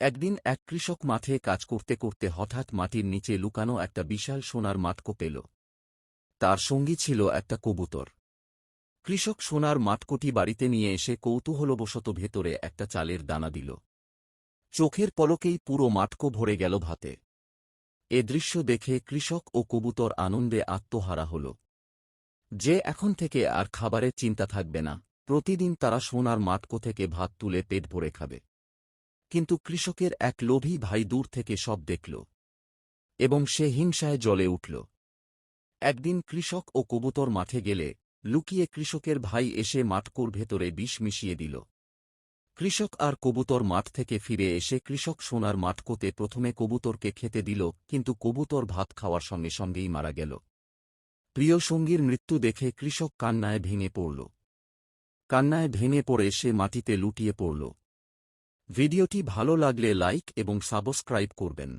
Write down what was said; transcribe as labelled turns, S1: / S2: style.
S1: একদিন এক কৃষক মাঠে কাজ করতে করতে হঠাৎ মাটির নিচে লুকানো একটা বিশাল সোনার মাটকো পেল। তার সঙ্গী ছিল একটা কবুতর। কৃষক সোনার মাটকোটি বাড়িতে নিয়ে এসে কৌতূহলবশত ভেতরে একটা চালের দানা দিল। চোখের পলকেই পুরো মাটকো ভরে গেল ভাতে। এ দৃশ্য দেখে কৃষক ও কবুতর আনন্দে আত্মহারা হল। যে এখন থেকে আর খাবারের চিন্তা থাকবে না, প্রতিদিন তারা সোনার মাটকো থেকে ভাত তুলে পেট ভরে খাবে। কিন্তু কৃষকের এক লোভী ভাই দূর থেকে সব দেখল এবং সে হিংসায় জলে উঠল। একদিন কৃষক ও কবুতর মাঠে গেলে লুকিয়ে কৃষকের ভাই এসে মাটকোর ভেতরে বিষ মিশিয়ে দিল। কৃষক আর কবুতর মাঠ থেকে ফিরে এসে কৃষক সোনার মাটকোতে প্রথমে কবুতরকে খেতে দিল, কিন্তু কবুতর ভাত খাওয়ার সঙ্গে সঙ্গেই মারা গেল। প্রিয় সঙ্গীর মৃত্যু দেখে কৃষক কান্নায় ভেঙে পড়ল। কান্নায় ভেঙে পড়ে সে মাটিতে লুটিয়ে পড়ল। ভিডিওটি ভালো লাগলে লাইক এবং সাবস্ক্রাইব করবেন।